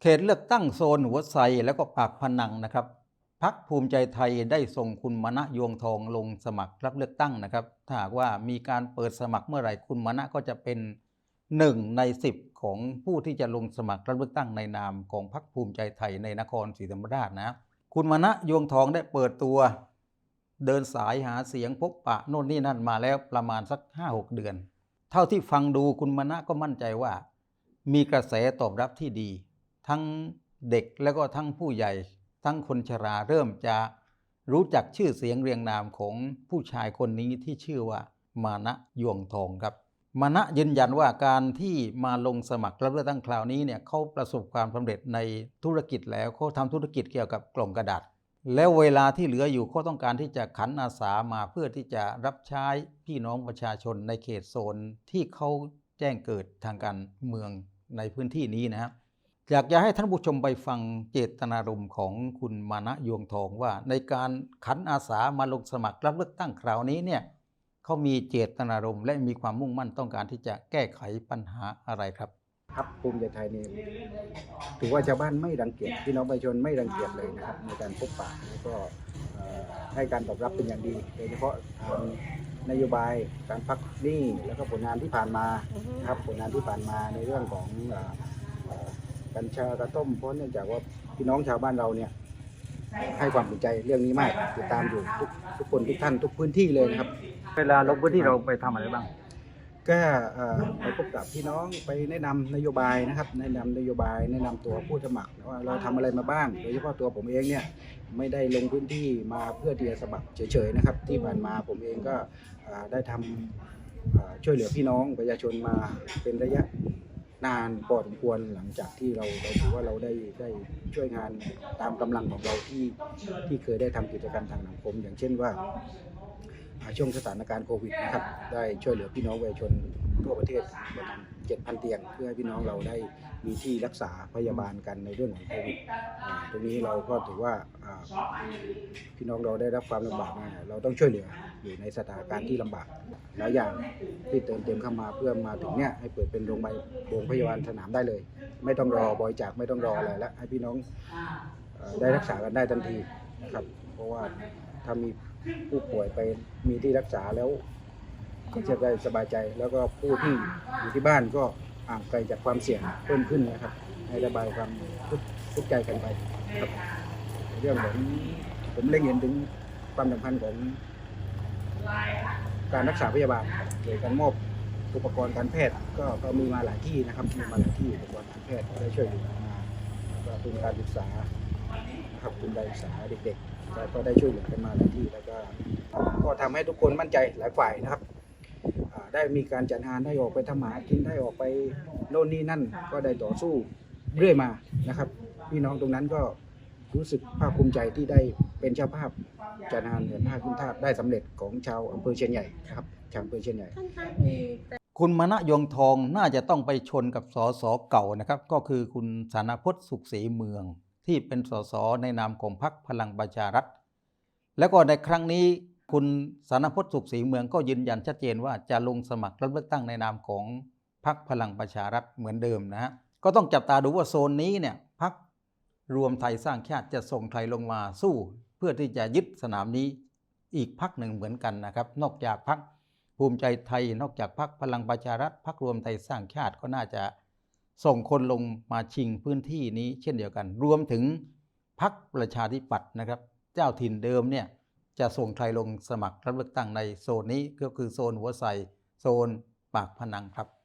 เขตเลือกตั้งโซนหัวไซแล้วก็ปากพนังนะครับพักภูมิใจไทยได้ส่งคุณมณะยวงทองลงสมัครรับเลือกตั้งนะครับ ถ้าหากว่ามีการเปิดสมัครเมื่อไหร่คุณมณะก็จะเป็นหนึ่งในสิบของผู้ที่จะลงสมัครรับเลือกตั้งในนามของพักภูมิใจไทยในนครศรีธรรมราชนะ คุณมณะยวงทองได้เปิดตัว เดินสายหาเสียงพบปะโน่นนี่นั่นมาแล้วประมาณสัก 5-6 เดือน เท่าที่ฟังดูคุณมณะก็มั่นใจว่า มีกระแสตอบรับที่ดี ทั้งเด็กแล้วก็ทั้งผู้ใหญ่ ทั้งคนชราเริ่มจะรู้จักชื่อเสียงเรียงนามของผู้ชายคนนี้ที่ชื่อว่ามานะยวงทองครับมานะยืนยันว่าการที่มาลงสมัครรับเลือกตั้งคราวนี้เนี่ยเขาประสบความสำเร็จในธุรกิจแล้วเขาทำธุรกิจเกี่ยวกับกล่องกระดาษ แล้วเวลาที่เหลืออยู่เขาต้องการที่จะขันอาสามาเพื่อที่จะรับใช้พี่น้องประชาชนในเขตโซนที่เขาแจ้งเกิดทางการเมืองในพื้นที่นี้นะครับ อยากจะให้ท่านผู้ชมไปฟังเจตนารมณ์ของคุณมานะยวงทองว่า ในการขันอาสามาลงสมัครรับเลือกตั้งคราวนี้เนี่ยเขามีเจตนารมณ์และมีความมุ่งมั่นต้องการที่จะแก้ไขปัญหาอะไรครับพักภูมิใจไทยนี่ถือว่าชาวบ้านไม่รังเกียจพี่น้องประชาชนไม่รังเกียจเลยนะครับในการพบปะแล้วก็ให้การตอบรับเป็นอย่างดีโดยเฉพาะทางนโยบายการพักหนี้แล้วก็ผลงานที่ผ่านมาครับผลงานที่ผ่านมาในเรื่องของ กัญชากระต้มเพราะเนื่องจากว่าพี่น้องชาวบ้านเราเนี่ยให้ความสนใจเรื่องนี้มากติดตามอยู่ทุกทุกคนทุกท่านทุกพื้นที่เลยนะครับ เวลาลงพื้นที่เราไปทำอะไรบ้าง ก็เอ่อไปพบกับพี่น้องไปแนะนำนโยบายนะครับ แนะนำนโยบายแนะนำตัวผู้สมัครว่าเราทำอะไรมาบ้างโดยเฉพาะตัวผมเองเนี่ยไม่ได้ลงพื้นที่มาเพื่อที่จะสมัครเฉยๆนะครับ ที่ผ่านมาผมเองก็เอ่อได้ทำเอ่อช่วยเหลือพี่น้องประชาชนมาเป็นระยะ นานพอสมควรหลังจากที่เราเราถือว่าเราได้ได้ช่วยงานตามกำลังของเราที่ที่เคยได้ทำกิจกรรมทางสังคม อย่างเช่นว่าช่วงสถานการณ์โควิดนะครับได้ช่วยเหลือพี่น้องประชาชนทั่วประเทศประมาณ 7,000 เตียง เพื่อให้พี่น้องเราได้มีที่รักษาพยาบาลกันในเรื่องของโควิดอ่าตรงนี้เราก็ถือว่าอ่าพี่น้องเราได้รับความลำบากเนี่ยเราต้องช่วยเหลืออยู่ในสถานการณ์ที่ลำบากหลายอย่างที่เติมเต็มเข้ามาเพื่อมาถึงเนี่ยให้เปิดเป็นโรงพยาบาลโรงพยาบาลสนามได้เลย ไม่ต้องรอบริจาคไม่ต้องรออะไรแล้วให้พี่น้องเอ่อได้รักษากันได้ทันทีนะครับ เพราะว่าถ้ามีผู้ป่วยไปมีที่รักษาแล้ว ก็จะได้สบายใจ แล้วก็ผู้ที่อยู่ที่บ้านก็ห่างไกลจากความเสี่ยงเพิ่มขึ้นนะครับ ให้ระบายความทุกข์ใจกันไปครับ เรื่องของผมเล็งเห็นถึงความสำคัญของการรักษาพยาบาลโดยการมอบอุปกรณ์การแพทย์ก็ก็มีมาหลายที่นะครับมีมาหลายที่อุปกรณ์การแพทย์ได้ช่วยเหลือมาแล้วก็ทุนการศึกษานะครับทุนการศึกษาเด็กๆก็ได้ช่วยเหลือกันมาหลายที่แล้วก็ก็ทำให้ทุกคนมั่นใจหลายฝ่ายนะครับ ได้มีการจัดงานได้ออกไปทำหมากินได้ออกไปโน่นนี่นั่นก็ได้ต่อสู้เรื่อยมานะครับพี่น้องตรงนั้นก็รู้สึกภาคภูมิใจที่ได้เป็นเจ้าภาพจัดงานเหนือท่าขึ้นทาสได้สำเร็จของชาวอำเภอเชียนใหญ่ครับชาวอำเภอเชียนใหญ่ คุณมณะยงทองน่าจะต้องไปชนกับสสเก่านะครับ ก็คือคุณสานพจน์สุขศรีเมือง ที่เป็นสสในนามของพรรคพลังประชารัฐ แล้วก็ในครั้งนี้ คุณสานพจน์สุขศรีเมืองก็ยืนยันชัดเจนว่าจะลงสมัครรับเลือกตั้งในนามของพรรคพลังประชารัฐเหมือนเดิมนะฮะก็ต้องจับตาดูว่าโซนนี้เนี่ยพรรครวมไทยสร้างชาติจะส่งใครลงมาสู้ เพื่อที่จะยึดสนามนี้อีกพรรคหนึ่งเหมือนกันนะครับ นอกจากพรรคภูมิใจไทย นอกจากพรรคพลังประชารัฐพรรครวมไทยสร้างชาติก็น่าจะส่งคนลงมาชิงพื้นที่นี้เช่นเดียวกัน รวมถึงพรรคประชาธิปัตย์นะครับ เจ้าถิ่นเดิมเนี่ย จะส่งใครลงสมัครรับเลือกตั้งในโซนนี้ก็คือโซนหัวใสโซนปากพนังครับ